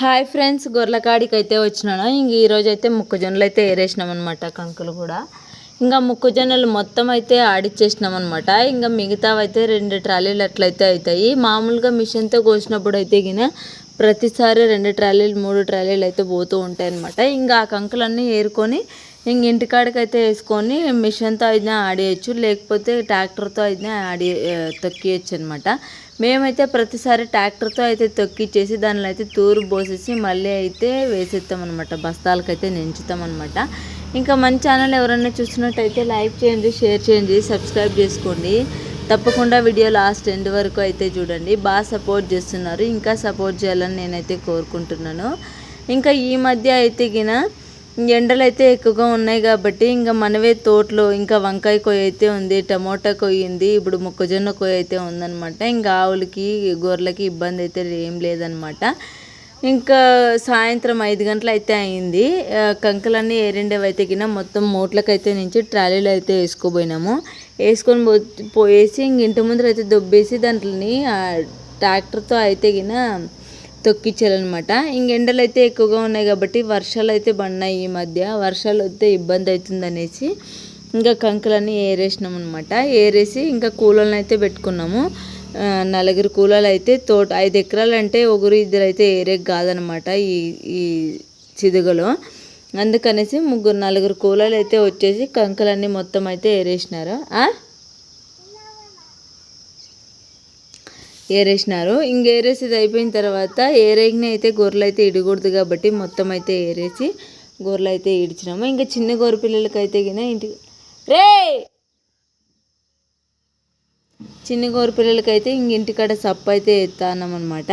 Hi friends గొర్రెకాడికి అయితే వచ్చినాను. ఇంక ఈరోజు అయితే మొక్కజొన్నలు అయితే ఏరేసినాం అనమాట కంకులు కూడా. ఇంకా మొక్కజొన్నలు మొత్తం అయితే ఆడిచ్చేసినాం అనమాట ఇంకా మిగతావైతే రెండు ట్రాలీలు అట్లయితే అవుతాయి మామూలుగా మిషన్తో కోసినప్పుడు అయితే గిన ప్రతిసారి రెండు ట్రాలీలు మూడు ట్రాలీలు అయితే పోతూ ఉంటాయి అనమాట ఇంకా ఆ కంకులన్నీ ఏరుకొని ఇంక ఇంటికాడికైతే వేసుకొని మిషన్తో అయినా ఆడేయచ్చు లేకపోతే ట్రాక్టర్తో అయినా ఆడి తొక్కియచ్చు అనమాట మేమైతే ప్రతిసారి ట్రాక్టర్తో అయితే తొక్కిచ్చేసి దానిలో అయితే తూరు పోసేసి మళ్ళీ అయితే వేసేస్తాం అనమాట బస్తాలకైతే నించుతాం అనమాట ఇంకా మన ఛానల్ ఎవరైనా చూసినట్టయితే లైక్ చేయండి షేర్ చేయండి సబ్స్క్రైబ్ చేసుకోండి. తప్పకుండా వీడియో లాస్ట్ ఎండ్ వరకు అయితే చూడండి. బాగా సపోర్ట్ చేస్తున్నారు. ఇంకా సపోర్ట్ చేయాలని నేనైతే కోరుకుంటున్నాను. ఇంకా ఈ మధ్య అయితే గిన ఎండలు అయితే ఎక్కువగా ఉన్నాయి కాబట్టి ఇంకా మనవే తోటలో ఇంకా వంకాయ కొయ్య అయితే ఉంది టమోటా కొయ్య ఉంది ఇప్పుడు మొక్కజొన్న కొయ్య అయితే ఉందనమాట ఇంకా ఆవులకి గొర్రెలకి ఇబ్బంది అయితే ఏం లేదనమాట ఇంకా సాయంత్రం ఐదు గంటలు అయితే అయింది. కంకలన్నీ కంకులన్నీ ఏరిండేవి అయితే కింద మొత్తం మూట్లకైతే నుంచి ట్రాలీలో అయితే వేసుకోపోయినాము వేసుకొని పో పోయేసి ఇంక ఇంటి ముందర అయితే దొబ్బేసి దాంట్లోని ట్రాక్టర్తో అయితే గిన తొక్కిచ్చారనమాట ఇంక ఎండలు అయితే ఎక్కువగా ఉన్నాయి కాబట్టి వర్షాలు అయితే పడినాయి ఈ మధ్య. వర్షాలు వస్తే ఇబ్బంది అవుతుందనేసి ఇంకా కంకులన్నీ ఏరేసినాం అనమాట ఏరేసి ఇంకా కూలర్ని అయితే పెట్టుకున్నాము. నలుగురు కూలలు అయితే తోట ఐదు ఎకరాలు అంటే ఒకరు ఇద్దరు అయితే ఏరేకి కాదనమాట ఈ ఈ చిదుగలో. అందుకనేసి ముగ్గురు నలుగురు కూలలు అయితే వచ్చేసి కంకలన్నీ మొత్తం అయితే ఏరేసినారు. ఏరేసినారు. ఇంక ఏరేసేది అయిపోయిన తర్వాత ఏరేగిన అయితే గొర్రెలు అయితే ఇడకూడదు కాబట్టి మొత్తం అయితే ఏరేసి గొర్రెలు అయితే ఇడిచినాము. ఇంకా చిన్న గొర్రె పిల్లలకి అయితే గిన ఇంటికి రే చిన్న గోరు పిల్లలకైతే ఇంక ఇంటికాడ సప్పు అయితే ఎత్తానమాట